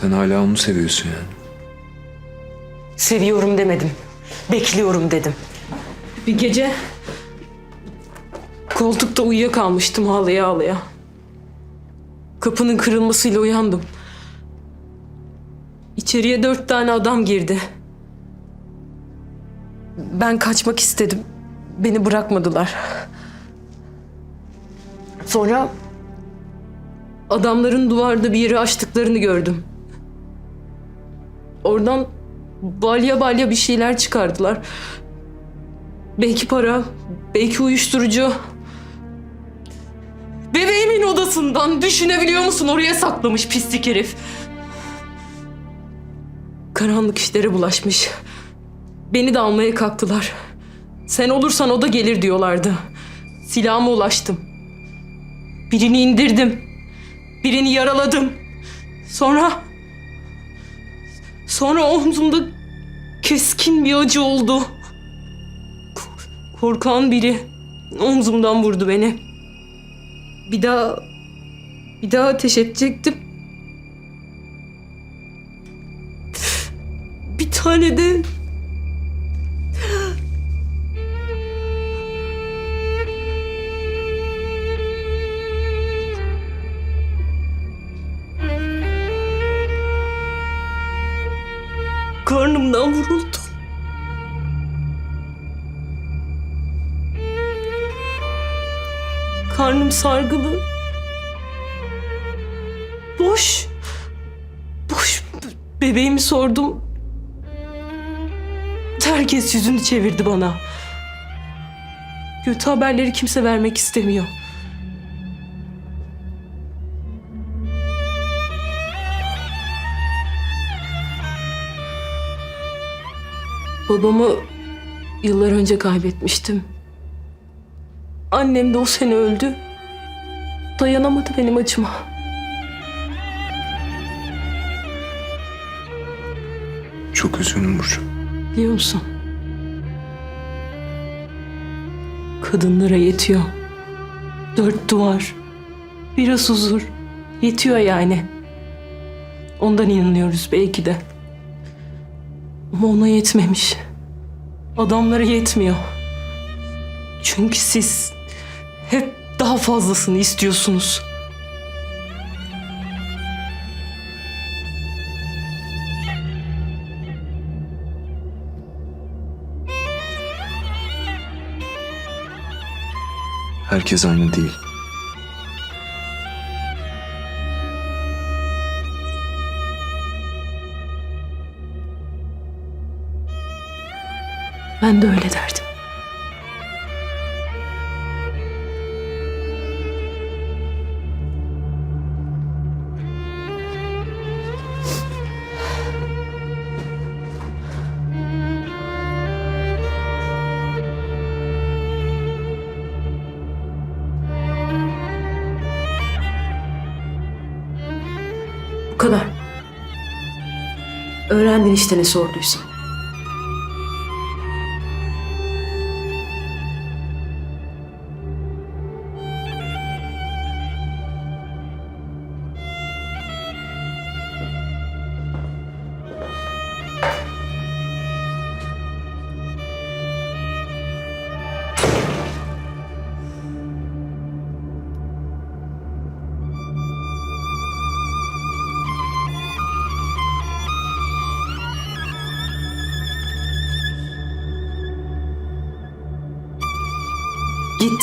Sen hala onu seviyorsun yani. Seviyorum demedim. Bekliyorum dedim. Bir gece koltukta uyuyakalmıştım ağlaya ağlaya. Kapının kırılmasıyla uyandım. İçeriye dört tane adam girdi. Ben kaçmak istedim. Beni bırakmadılar. Sonra adamların duvarda bir yeri açtıklarını gördüm. Oradan balya balya bir şeyler çıkardılar. Belki para, belki uyuşturucu. Bebeğimin odasından düşünebiliyor musun? Oraya saklamış pislik herif. Karanlık işlere bulaşmış. Beni de almaya kalktılar. Sen olursan o da gelir diyorlardı. Silahıma ulaştım. Birini indirdim. Birini yaraladım. Sonra... Sonra omzumda keskin bir acı oldu. Korkan biri omzumdan vurdu beni. Bir daha... Bir daha ateş edecektim. Bir tane de... Karnımdan vuruldu. Karnım sargılı. Boş. Boş. Bebeğimi sordum. Herkes yüzünü çevirdi bana. Kötü haberleri kimse vermek istemiyor. Babamı yıllar önce kaybetmiştim. Annem de o sene öldü. Dayanamadı benim acıma. Çok üzgünüm Burcu. Biliyor musun? Kadınlara yetiyor. Dört duvar, biraz huzur. Yetiyor yani. Ondan inanıyoruz belki de. Ama ona yetmemiş. Adamlara yetmiyor. Çünkü siz hep daha fazlasını istiyorsunuz. Herkes aynı değil. Ben de öyle derdim. Bu kadar. Öğrendin işte ne sorduysam. Git.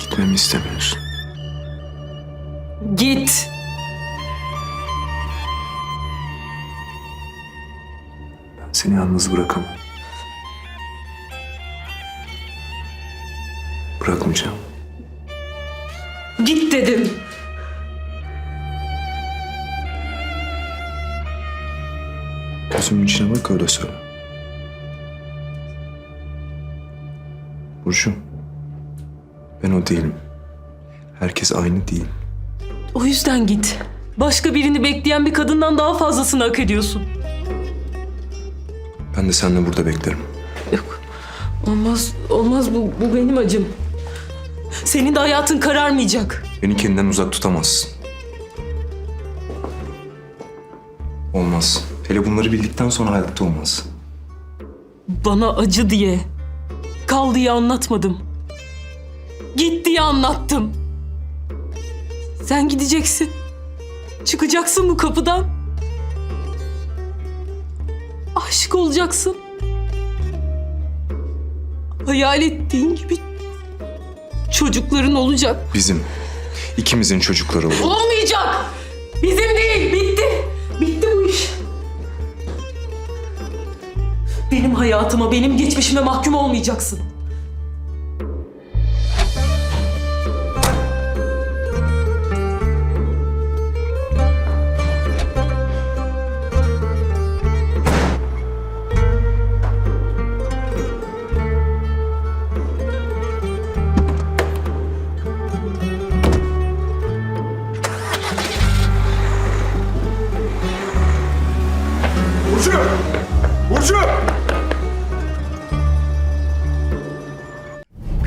Gitmemi istemiyorsun. Git. Ben seni yalnız bırakamam. Bırakmayacağım. Git dedim. Gözümün içine bak öyle söyle. Burcu. Ben o değilim. Herkes aynı değil. O yüzden git. Başka birini bekleyen bir kadından daha fazlasını hak ediyorsun. Ben de seninle burada beklerim. Yok. Olmaz, olmaz bu, bu benim acım. Senin de hayatın kararmayacak. Beni kendinden uzak tutamazsın. Olmaz. Hele bunları bildikten sonra hayatta olmaz. Bana acı diye, kal diye anlatmadım. Git diye anlattım. Sen gideceksin. Çıkacaksın bu kapıdan. Aşık olacaksın. Hayal ettiğin gibi çocukların olacak. Bizim, ikimizin çocukları olur. Olmayacak. Bizim değil. Bitti. Bitti Benim hayatıma, benim geçmişime mahkum olmayacaksın. Burcu! Burcu!